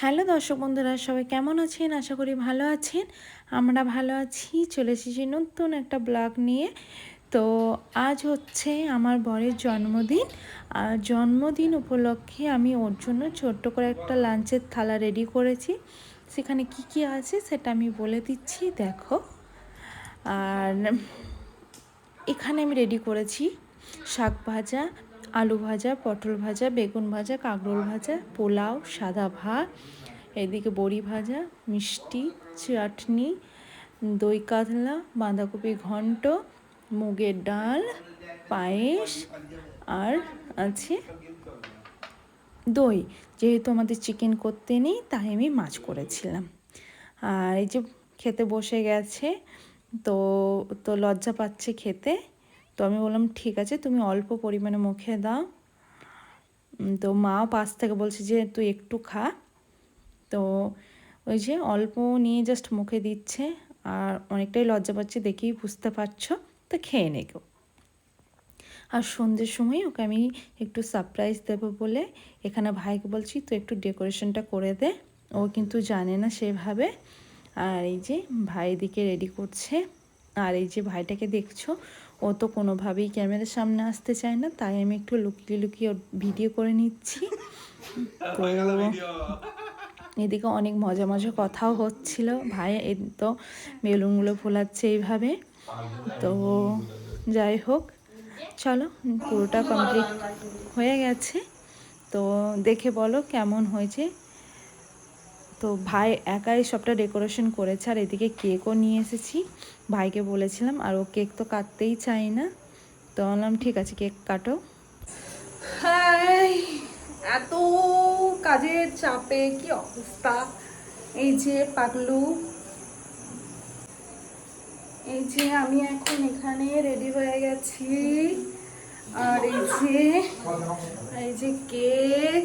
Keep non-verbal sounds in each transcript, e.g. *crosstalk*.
Hello দর্শক বন্ধুরা, সবাই কেমন আছেন? আশা করি ভালো আছেন। আমরা ভালো আছি। চলে এসেছি নতুন একটা ব্লগ নিয়ে। তো আজ হচ্ছে আমার বরের জন্মদিন। আর জন্মদিন উপলক্ষে আমি ওর জন্য ছোট্ট করে একটা লাঞ্চের থালা রেডি করেছি। সেখানে কি কি আছে সেটা আমি বলে দিচ্ছি, দেখো। আর এখানে আমি রেডি করেছি শাক ভাজা আলু ভাজা, পটল ভাজা, বেগুন ভাজা, কাঁকরোল ভাজা, পোলাও, সাদা ভাত, এদিকে বড়ি ভাজা, মিষ্টি, চাটনি, দই কাতলা, বাঁধাকপি ঘন্ট, মুগের ডাল, পায়েস আর আছে দই। যেহেতু আমাদের চিকেন করতে নেই, তাই আমি মাছ করেছিলাম। আর এই যে খেতে বসে গেছে, তো তো লজ্জা পাচ্ছে খেতে। তো আমি বললাম, ঠিক আছে, তুমি অল্প পরিমাণে মুখে দাও। তো মাও পাশ থেকে বলছে যে, তুই একটু খা। তো ওই যে অল্প নিয়ে জাস্ট মুখে দিচ্ছে, আর অনেকটাই লজ্জা পাচ্ছে, দেখেই বুঝতে পারছ। তো খেয়ে নে কেউ। আর সন্ধ্যের সময় ওকে আমি একটু সারপ্রাইজ দেব বলে, এখানে ভাইকে বলছি তো একটু ডেকোরেশনটা করে দে। ও কিন্তু জানে না সেভাবে। আর এই যে ভাই দিকে রেডি করছে। আর এই যে ভাইটাকে দেখছ ও তো কোনোভাবেই ক্যামেরার সামনে আসতে চায় না তাই আমি একটু লুকিয়ে লুকিয়ে ভিডিও করে নিচ্ছি। তো এদিকে অনেক মজা মজা কথাও হচ্ছিল ভাই এ তো বেলুনগুলো ফোলাচ্ছে এইভাবে। তো যাই হোক চলো পুরোটা কমপ্লিট হয়ে গেছে। তো দেখে বলো কেমন হয়েছে। তো ভাই একাই সবটা ডেকোরেশন করেছে, আর এদিকে কেকও নিয়ে এসেছি। ভাইকে বলেছিলাম, আর ও কেক তো কাটতেই চাই না। তো বললাম, ঠিক আছে, কেক কাটো। এত কাজের চাপে কি অবস্থা? এই যে পাগলু। এই যে আমি এখন এখানে রেডি হয়ে গেছি। আর এই যে এই যে কেক।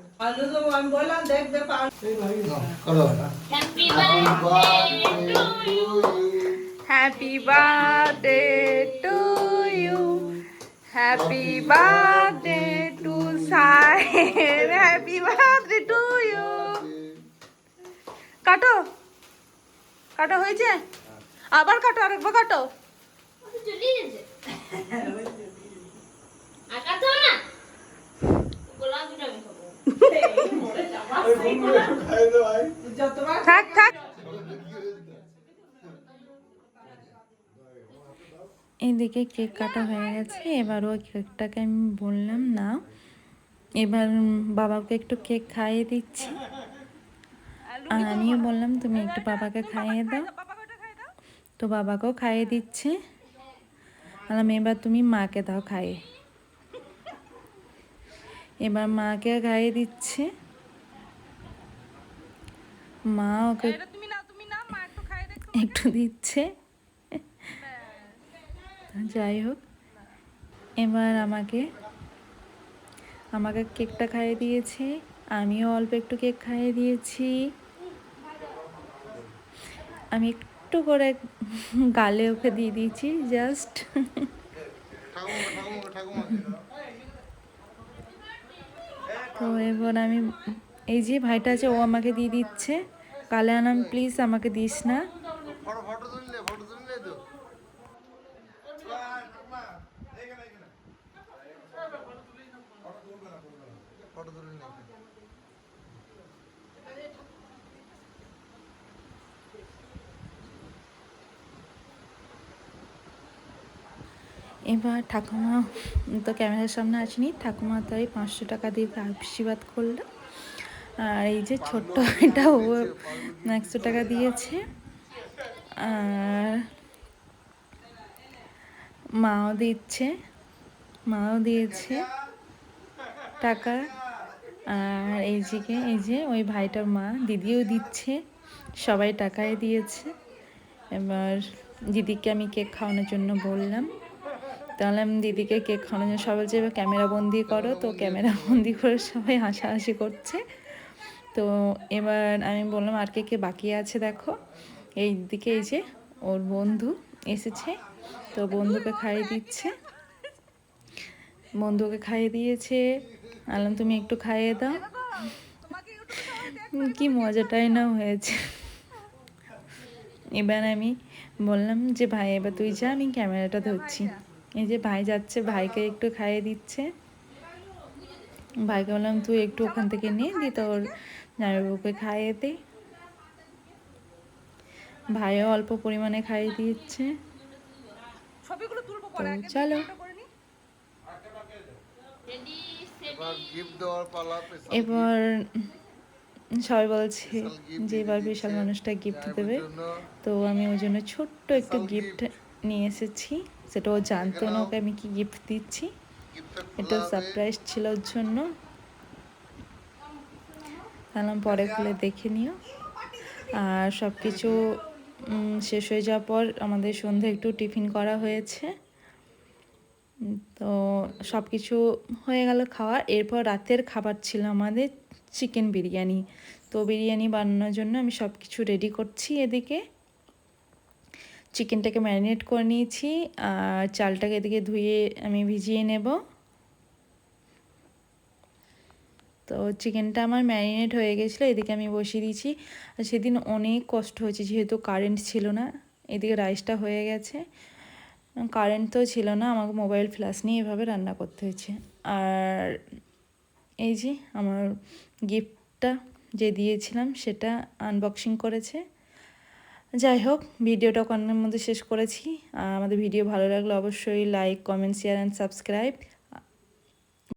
আমি বললাম দেখবে happy birthday to you happy birthday to সাহেব হ্যাপি বার্থডে টু ইউ কাটো কাটো হয়েছে? আবার কাটো আরেকবার কাটো। চলে গেছে। *laughs* থাক থাক। এদিকে কেক কাটা হয়ে গেছে, এবার ওই কেকটাকে আমি বললাম, না, এবার বাবাকে একটু কেক খাইয়ে দিচ্ছি। আর আমিও বললাম, তুমি একটু বাবাকে খাইয়ে দাও। তো বাবাকেও খাইয়ে দিচ্ছে। বললাম, এবার তুমি মাকে দাও খাইয়ে। এবার মাকে খাইয়ে দিচ্ছে। মা ওকে তুমি না তুমি না মা একটু দিচ্ছে। যাই হোক এবার আমাকে আমাকে কেকটা খাইয়ে দিয়েছে আমিও অল্প একটু কেক খাইয়ে দিয়েছি। আমি একটু করে গালে ওকে দিয়ে দিয়েছি জাস্ট। তো এবার আমি এই যে ভাইটা আছে, ও আমাকে দিয়ে দিচ্ছে। কালে আনাম প্লিজ আমাকে দিস না। এবার ঠাকুমা, তো ক্যামেরার সামনে আসেনি। ঠাকুমা তাই পাঁচশো টাকা দিয়ে আশীর্বাদ করল। আর এই যে ছোট্ট এটা ও একশো টাকা দিয়েছে। আর মাও দিচ্ছে, মাও দিয়েছে টাকা। আর এই যে এই যে ওই ভাইটার মা, দিদিও দিচ্ছে, সবাই টাকাই দিয়েছে। এবার দিদিকে আমি কেক খাওয়ানোর জন্য বললাম, তাহলে আমি দিদিকে কেক খাওয়ানোর জন্য সবাই এবার ক্যামেরা বন্দি করো। তো ক্যামেরা বন্দি করে সবাই হাসাহাসি করছে। তো এবার আমি বললাম, আর কে কে বাকি আছে দেখো? এই দিকে এই যে ওর বন্ধু এসেছে, তো বন্ধুকে খাইয়ে দিচ্ছে। বন্ধুকে খাইয়ে দিয়েছে। আলাম, তুমি একটু খাইয়ে দাও। কি মজাটাই না হয়েছে। এবার আমি বললাম যে, ভাই, এবার তুই যা, আমি ক্যামেরাটা ধরছি। এই যে ভাই যাচ্ছে, ভাইকে একটু খাইয়ে দিচ্ছে। ভাইকে বললাম তুই একটু ওখান থেকে নিয়ে দি তোর জামাইবাবুকে খাইয়ে দে। ভাইও অল্প পরিমাণে খাইয়ে দিচ্ছে। চলো। এবার গিফট দেওয়ার পালা স্পেশাল এবার সবাই বলছে যে এবার বিশাল মানুষটা গিফট দেবে। তো আমি ওই জন্য ছোট্ট একটু গিফট নিয়ে এসেছি। সেটা ও জানতো না ওকে আমি কি গিফট দিচ্ছি। এটা সারপ্রাইজ ছিল ওর জন্য। তাহলে পরে খুলে দেখে নিও। আর সব কিছু শেষ হয়ে যাওয়ার পর আমাদের সন্ধে একটু টিফিন করা হয়েছে। তো সব কিছু হয়ে গেল খাওয়া। এরপর রাতের খাবার ছিল আমাদের চিকেন বিরিয়ানি। তো বিরিয়ানি বানানোর জন্য আমি সব কিছু রেডি করছি এদিকে। চিকেনটাকে ম্যারিনেট করে নিয়েছি আর চালটাকে এদিকে ধুয়ে আমি ভিজিয়ে নেব। তো চিকেনটা আমার ম্যারিনেট হয়ে গেছিল, এদিকে আমি বসিয়ে দিয়েছি। আর সেদিন অনেক কষ্ট হয়েছে, যেহেতু কারেন্ট ছিল না, এদিকে রাইসটা হয়ে গেছে। কারেন্ট তো ছিল না, আমাকে মোবাইল ফ্ল্যাশ নিয়ে এভাবে রান্না করতে হয়েছে। আর এই যে আমার গিফটটা যে দিয়েছিলাম, সেটা আনবক্সিং করেছে। যাই হোক ভিডিওটা কন্নের মধ্যে শেষ করেছি। আমাদের ভিডিও ভালো লাগলে অবশ্যই like comment share and subscribe